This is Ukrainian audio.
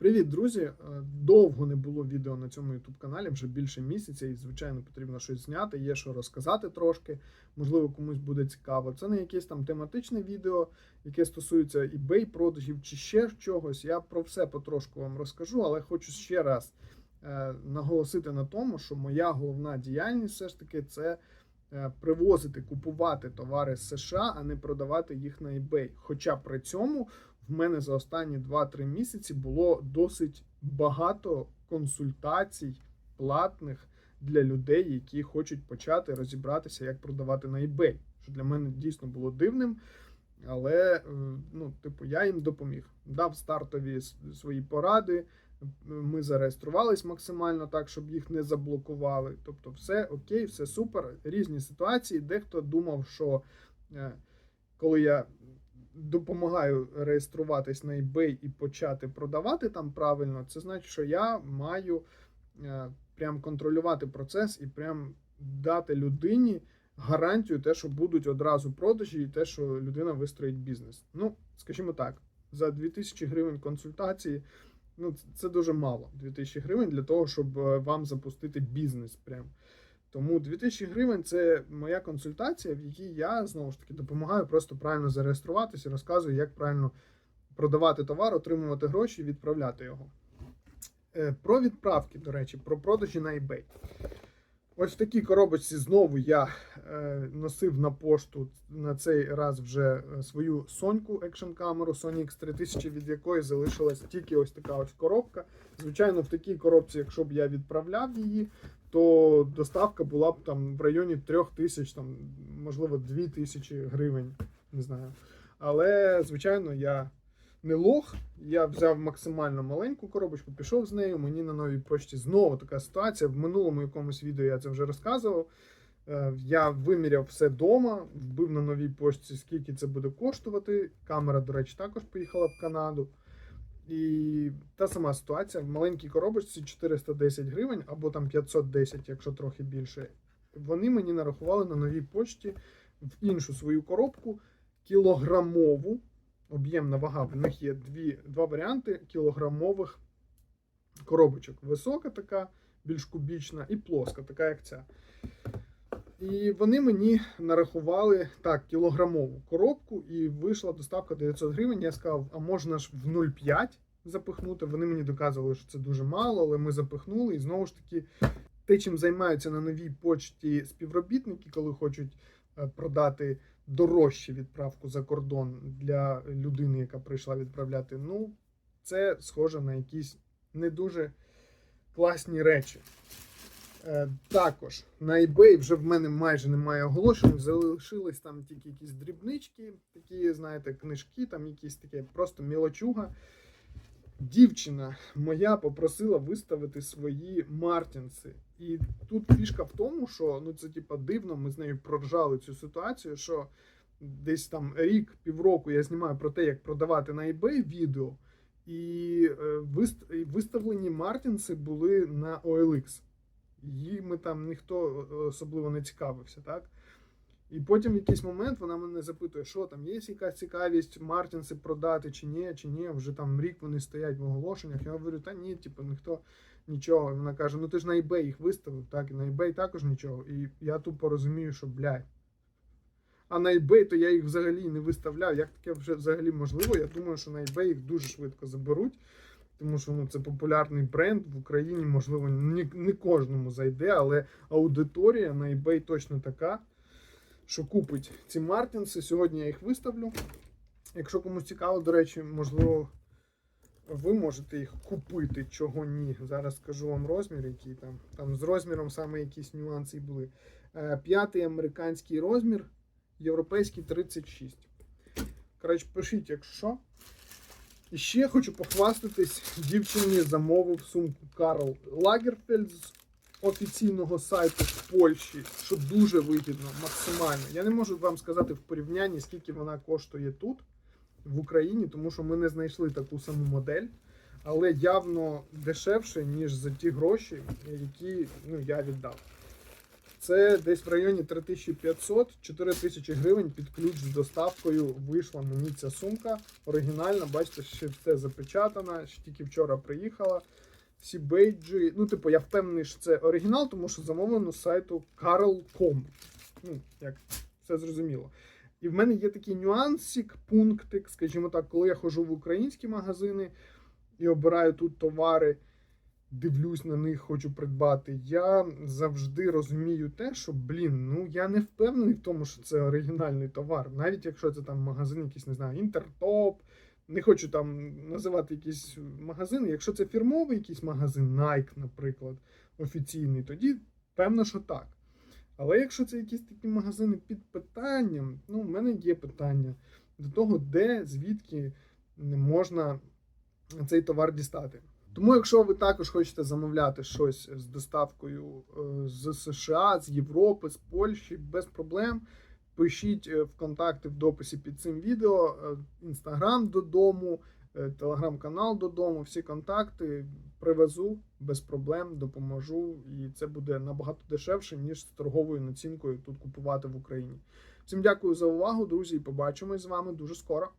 Привіт, друзі! Е, Довго не було відео на цьому youtube каналі, вже більше місяця, і звичайно потрібно щось зняти. Є що розказати трошки. Можливо, комусь буде цікаво. Це не якесь там тематичне відео, яке стосується eBay продажів чи ще чогось. Я про все потрошку вам розкажу, але хочу ще раз е, наголосити на тому, що моя головна діяльність все ж таки це е, привозити, купувати товари з США, а не продавати їх на eBay. Хоча при цьому в мене за останні 2-3 місяці було досить багато консультацій платних для людей, які хочуть почати розібратися, як продавати на eBay. Що для мене дійсно було дивним. Але е, ну, типу, я їм допоміг. Дав стартові свої поради. Ми зареєструвались максимально так, щоб їх не заблокували. Тобто, все окей, все супер. Різні ситуації. Дехто думав, що е, коли я допомагаю реєструватись на eBay і почати продавати там правильно, це значить, що я маю е, прям контролювати процес і прям дати людині гарантію, те, що будуть одразу продажі, і те, що людина вистроїть бізнес. Ну, скажімо так, за 2000 гривень консультації. Ну, це- дуже мало. 2000 гривень для того, щоб е, вам запустити бізнес. Прям. Тому 2000 гривень це моя консультація, в якій я знову ж таки допомагаю просто правильно зареєструватися, розказую, як правильно продавати товар, отримувати гроші і відправляти його. Е, Про відправки, до речі, про продажі на eBay. Ось в такій коробочці знову я е, носив на пошту на цей раз вже е, свою Соньку екшн камеру Sony X3000, від якої залишилась тільки ось така ось коробка. Звичайно, в такій коробці, якщо б я відправляв її, то доставка була б там в районі 3 тисяч, там, можливо, 2 тисячі гривень. Не знаю. Але, звичайно, я не лох. Я взяв максимально маленьку коробочку, пішов з нею. Мені на новій почті знову така ситуація. В минулому якомусь відео я це вже розказував. Е, Я виміряв все вдома, вбив на новій почті, скільки це буде коштувати. Камера, до речі, також поїхала в Канаду. І та сама ситуація в маленькій коробочці 410 гривень або там 510, якщо трохи більше. Вони мені нарахували на новій почті в іншу свою коробку кілограмову. Об'ємна вага. В них є дві, два варіанти кілограмових коробочок. Висока така, більш кубічна, і плоска, така як ця. І вони мені нарахували так, кілограмову коробку, і вийшла доставка 900 гривень. Я сказав, а можна ж в 0,5 запихнути. Вони мені доказували, що це дуже мало, але ми запихнули. І знову ж таки, те, чим займаються на новій почті співробітники, коли хочуть е, продати дорожче відправку за кордон для людини, яка прийшла відправляти. Ну, це схоже на якісь не дуже класні речі. Е, також на eBay вже в мене майже немає оголошень, залишились там тільки якісь дрібнички, такі, знаєте, книжки, там якісь таке, просто мілочуга. Дівчина моя попросила виставити свої мартінси. І тут фішка в тому, що ну це типа дивно, ми з нею проржали цю ситуацію, що десь там рік, півроку я знімаю про те, як продавати на eBay відео, і е, виставлені мартінси були на OLX. Їми там ніхто е, особливо не цікавився, так? І потім в якийсь момент вона мене запитує, що там, є якась цікавість Мартінси продати чи ні, чи ні, вже там рік вони стоять в оголошеннях. Я говорю, та ні, типу, ніхто нічого. Вона каже: ну ти ж на eBay їх виставив, так, і на eBay також нічого. І я тупо розумію, що блядь. А на eBay то я їх взагалі не виставляв. Як таке вже взагалі можливо? Я думаю, що на eBay їх дуже швидко заберуть. Тому що ну, це популярний бренд в Україні, можливо, не, кожному зайде, але аудиторія на eBay точно така, що купить ці Мартінси. Сьогодні я їх виставлю. Якщо комусь цікаво, до речі, можливо, ви можете їх купити, чого ні. Зараз скажу вам розмір, який там. Там з розміром саме якісь нюанси і були. Е, П'ятий американський розмір, європейський 36. Коротше, пишіть, якщо що. І ще хочу похвастатись, дівчині замовив сумку Карл Лагерфельд з офіційного сайту в Польщі, що дуже вигідно, максимально. Я не можу вам сказати в порівнянні, скільки вона коштує тут, в Україні, тому що ми не знайшли таку саму модель, але явно дешевше, ніж за ті гроші, які ну, я віддав. Це десь в районі 3500-4000 гривень під ключ з доставкою вийшла мені ця сумка. Оригінальна, бачите, ще все запечатана, ще тільки вчора приїхала. Всі бейджі. Ну, типу, я впевнений, що це оригінал, тому що замовлено з сайту Carl.com. Ну, як все зрозуміло. І в мене є такий нюансик, пунктик, скажімо так, коли я ходжу в українські магазини і обираю тут товари, дивлюсь на них, хочу придбати. Я завжди розумію те, що, блін, ну я не впевнений в тому, що це оригінальний товар. Навіть якщо це там магазин, якийсь, не знаю, інтертоп. Не хочу там називати якісь магазини. Якщо це фірмовий якийсь магазин, Nike, наприклад, офіційний, тоді певно, що так. Але якщо це якісь такі магазини під питанням, ну, в мене є питання до того, де, звідки можна цей товар дістати. Тому, якщо ви також хочете замовляти щось з доставкою е, з США, з Європи, з Польщі, без проблем, пишіть е, в контакти в дописі під цим відео, інстаграм додому, е, телеграм-канал додому, всі контакти привезу без проблем, допоможу, і це буде набагато дешевше, ніж з торговою націнкою тут купувати в Україні. Всім дякую за увагу, друзі, і побачимось з вами дуже скоро.